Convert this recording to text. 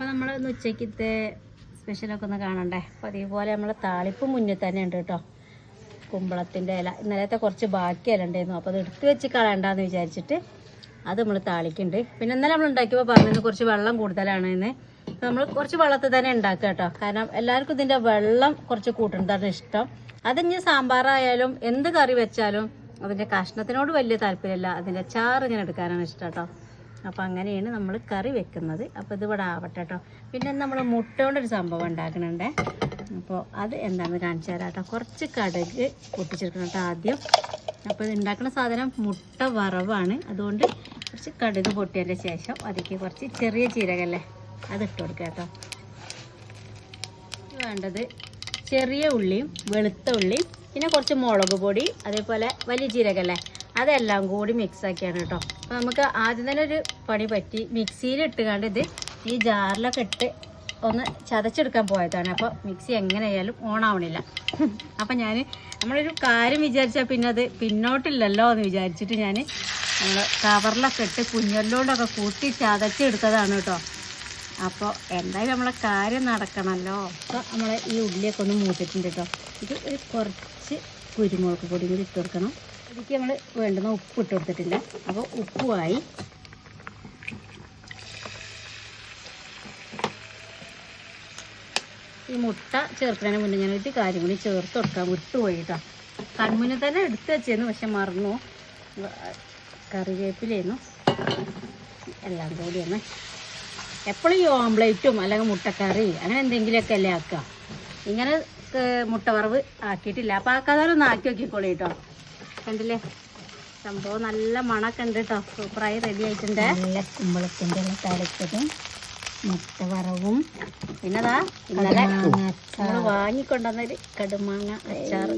അപ്പോൾ നമ്മൾ ഇന്ന് ഉച്ചയ്ക്കത്തെ സ്പെഷ്യലൊക്കെ ഒന്ന് കാണണ്ടേ? അപ്പോൾ അതേപോലെ നമ്മൾ താളിപ്പ് മുന്നിൽ തന്നെ ഉണ്ട് കേട്ടോ. കുമ്പളത്തിന്റെ ഇല. ഇന്നലത്തെ കുറച്ച് ബാക്കി ഇല ഉണ്ടായിരുന്നു. അപ്പോൾ അത് എടുത്ത് വെച്ച് കളയണ്ടെന്ന് വിചാരിച്ചിട്ട് അത് നമ്മൾ താളിക്കുന്നുണ്ട് പിന്നെ ഇന്നലെ നമ്മൾ ഉണ്ടാക്കിയപ്പോൾ പറഞ്ഞത് കുറച്ച് വെള്ളം കൂടുതലാണ് എന്ന്. നമ്മൾ കുറച്ച് വെള്ളത്തിൽ തന്നെ ഉണ്ടാക്കുക കേട്ടോ. കാരണം എല്ലാവർക്കും ഇതിന്റെ വെള്ളം കുറച്ച് കൂട്ടുന്നതാണ് ഇഷ്ടം. അതിന് സാമ്പാറായാലും എന്ത് കറി വെച്ചാലും അതിന്റെ കഷ്ണത്തിനോട് വലിയ താല്പര്യമില്ല. അതിന്റെ ചാറ് ഇങ്ങനെ എടുക്കാനാണ് ഇഷ്ടം കേട്ടോ. അപ്പോൾ അങ്ങനെയാണ് നമ്മൾ കറി വെക്കുന്നത്. അപ്പോൾ ഇത് ഇവിടെ ആവട്ടെ കേട്ടോ പിന്നെ നമ്മൾ മുട്ട കൊണ്ടൊരു സംഭവം ഉണ്ടാക്കുന്നുണ്ട് അപ്പോൾ അത് എന്താണെന്ന് കാണിച്ചു തരാം കേട്ടോ കുറച്ച് കടുക് പൊട്ടിച്ചെടുക്കണം കേട്ടോ ആദ്യം. അപ്പോൾ ഇത് ഉണ്ടാക്കുന്ന സാധനം മുട്ട വറവാണ്. അതുകൊണ്ട് കുറച്ച് കടുക് പൊട്ടിയതിന്റെ ശേഷം അതിലേക്ക് കുറച്ച് ചെറിയ ജീരകല്ലേ അത് ഇട്ട് കൊടുക്കുക കേട്ടോ വേണ്ടത് ചെറിയ ഉള്ളിയും വെളുത്ത ഉള്ളിയും പിന്നെ കുറച്ച് മുളക് പൊടി അതേപോലെ വലിയ ജീരകല്ലേ അതെല്ലാം കൂടി മിക്സ് ആക്കിയാണ് കേട്ടോ. അപ്പോൾ നമുക്ക് ആദ്യം തന്നെ ഒരു പണി പറ്റി. മിക്സിയിൽ ഇട്ടുകൊണ്ട് ഇത് ഈ ജാറിലൊക്കെ ഇട്ട് ഒന്ന് ചതച്ചെടുക്കാൻ പോയതാണ്. അപ്പോൾ മിക്സി എങ്ങനെയായാലും ഓണാവണില്ല അപ്പം ഞാൻ നമ്മളൊരു കാര്യം വിചാരിച്ചാൽ പിന്നെ അത് പിന്നോട്ടില്ലല്ലോ എന്ന് വിചാരിച്ചിട്ട് ഞാൻ നമ്മൾ കവറിലൊക്കെ ഇട്ട് കുഞ്ഞല്ലോണ്ടൊക്കെ കൂട്ടി ചതച്ചെടുത്തതാണ് കേട്ടോ. അപ്പോൾ എന്തായാലും നമ്മളെ കാര്യം നടക്കണമല്ലോ അപ്പോൾ നമ്മളെ ഈ ഉള്ളിയൊക്കെ ഒന്ന് മൂട്ടിട്ടുണ്ട് കേട്ടോ. ഇത് ഒരു കുറച്ച് കുരുമുളക് പൊടി കൂടി ഇട്ട് കൊടുക്കണം. ഇതിലേക്ക് നമ്മൾ വേണ്ടുന്ന ഉപ്പ് ഇട്ട് കൊടുത്തിട്ടില്ല. അപ്പോൾ ഉപ്പുമായി ഈ മുട്ട ചേർക്കുന്നതിന് മുന്നേ ഞാൻ ഒരു കാര്യം കൂടി ചേർത്ത് കൊടുക്കാം. വിട്ടുപോയി കേട്ടോ. കൺമുന്നിൽ തന്നെ എടുത്ത് വെച്ചിരുന്നു പക്ഷെ മറന്നു. കറിവേപ്പിലായിരുന്നു എല്ലാം കൂടി ഒന്ന് എപ്പോഴും ഈ ഓംപ്ലേറ്റും അല്ലെങ്കിൽ മുട്ടക്കറി അങ്ങനെ എന്തെങ്കിലുമൊക്കെ അല്ലേ ആക്കുക. ഇങ്ങനെ മുട്ട വറവ് ആക്കിയിട്ടില്ല. അപ്പോൾ ആക്കാതെ ഒന്ന് ആക്കി നോക്കിക്കോളൂ കേട്ടോ. കണ്ടില്ലേ? സംഭവം നല്ല മണമൊക്കെ ഉണ്ട് കേട്ടോ സൂപ്പറായി റെഡി ആയിട്ടുണ്ട്. നല്ല കുമ്പളത്തിന്റെ തലച്ചതും മുട്ട വറവും. പിന്നെതാ ഇന്നലെ നമ്മൾ വാങ്ങിക്കൊണ്ടുവന്നൊരു കടുമാങ്ങ അച്ചാർ